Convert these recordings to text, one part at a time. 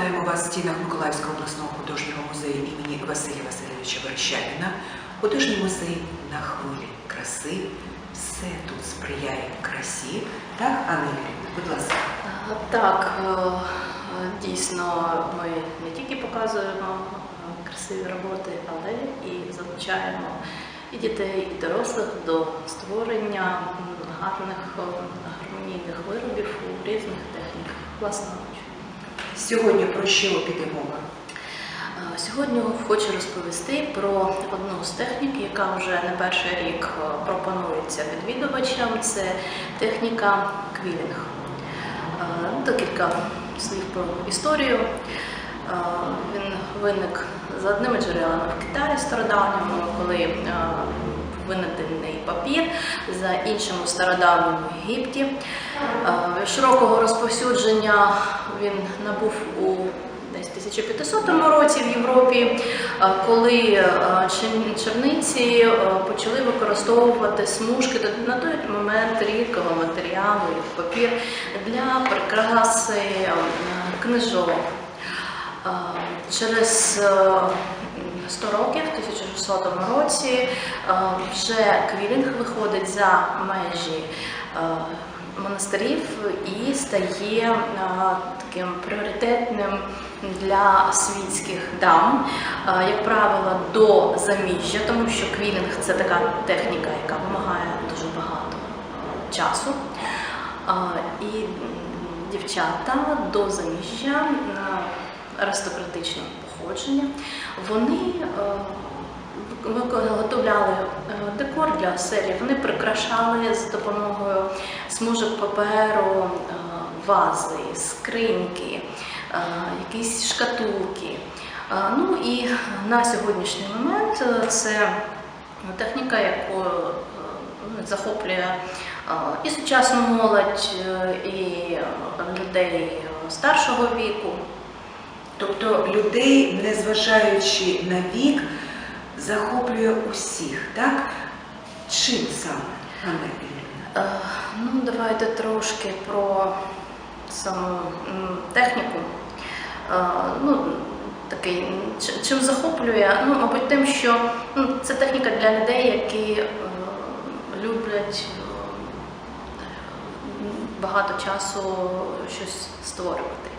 вітаємо вас в стінах Миколаївського обласного художнього музею імені Василя Васильовича Верещагіна. Художній музей на хвилі краси. Все тут сприяє красі. Так, Анна будь ласка. Так, е, дійсно, ми не тільки показуємо е, красиві роботи, але і залучаємо і дітей, і дорослих до створення гарних е, гармонійних виробів у різних техніках власноруч. Сьогодні про що піде мова? Е, Сьогодні хочу розповісти про одну з технік, яка вже не перший рік е, пропонується відвідувачам. Це техніка квілінг. Е, Декілька слів про історію. Він виник за одними джерелами в Китаї стародавньому, коли винайдений папір, за іншим у стародавньому Єгипті. Широкого розповсюдження він набув у десь 1500 році в Європі, е, коли е, черниці е, почали використовувати смужки на той момент рідкого матеріалу, як папір, для прикраси книжок. Через е, 100 років, в 1600 році, вже квілінг виходить за межі монастирів і стає е, таким пріоритетним для світських дам, е, як правило, до заміжжя, тому що квілінг це така техніка, яка вимагає дуже багато е, часу. Е, І дівчата до заміжжя е, аристократичного походження, вони е, виготовляли е, декор для оселі, вони прикрашали з допомогою смужок паперу, е, вази, скриньки, е, якісь шкатулки. Ну і на сьогоднішній момент це техніка, яку ну, захоплює і сучасну молодь, і людей старшого віку. Тобто людей, незважаючи на вік, захоплює усіх, так? Чим саме, Анна Юрійовна? Е, Ну, давайте трошки про саму техніку. Е, Ну, такий, чи- чим захоплює? Ну, мабуть, тим, що ну, це техніка для людей, які е, люблять багато часу щось створювати.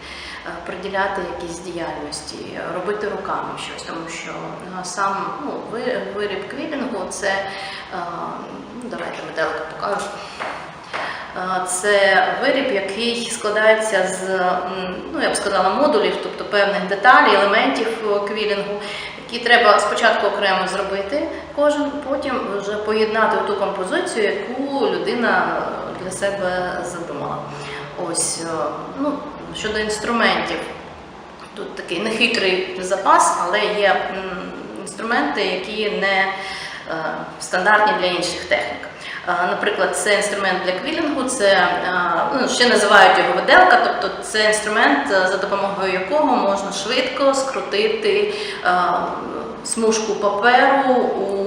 е, Приділяти якісь діяльності, робити руками щось, тому що е, сам ну, виріб квілінгу це е, ну, давайте метелика покажу. Це виріб, який складається з, ну я б сказала, модулів, тобто певних деталей, елементів квілінгу, які треба спочатку окремо зробити кожен, потім вже поєднати в ту композицію, яку людина для себе задумала. Ось, е, ну, щодо інструментів, тут такий нехитрий запас, але є інструменти, які не е, стандартні для інших технік. Наприклад, це інструмент для квілінгу, це ну, ще називають його виделка, тобто це інструмент, за допомогою якого можна швидко скрутити смужку паперу у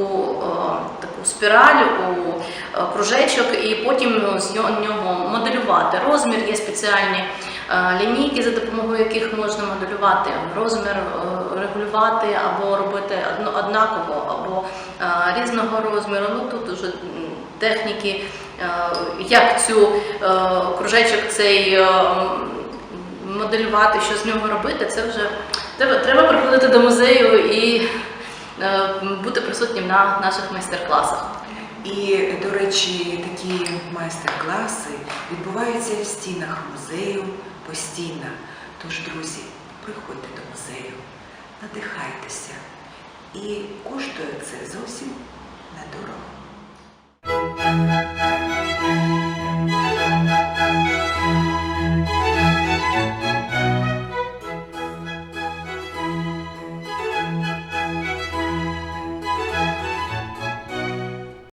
е, таку спіраль, у е, кружечок, і потім ну, з нього моделювати розмір. Є спеціальні е, лінійки, за допомогою яких можна моделювати розмір, е, регулювати або робити однаково, або е, різного розміру. Ну тут уже техніки, е, як цю е, кружечок цей е, моделювати, що з нього робити, це вже треба, треба приходити до музею і е, бути присутнім на наших майстер-класах. І, до речі, такі майстер-класи відбуваються в стінах музею постійно. Тож, друзі, приходьте до музею, надихайтеся. І коштує це зовсім недорого.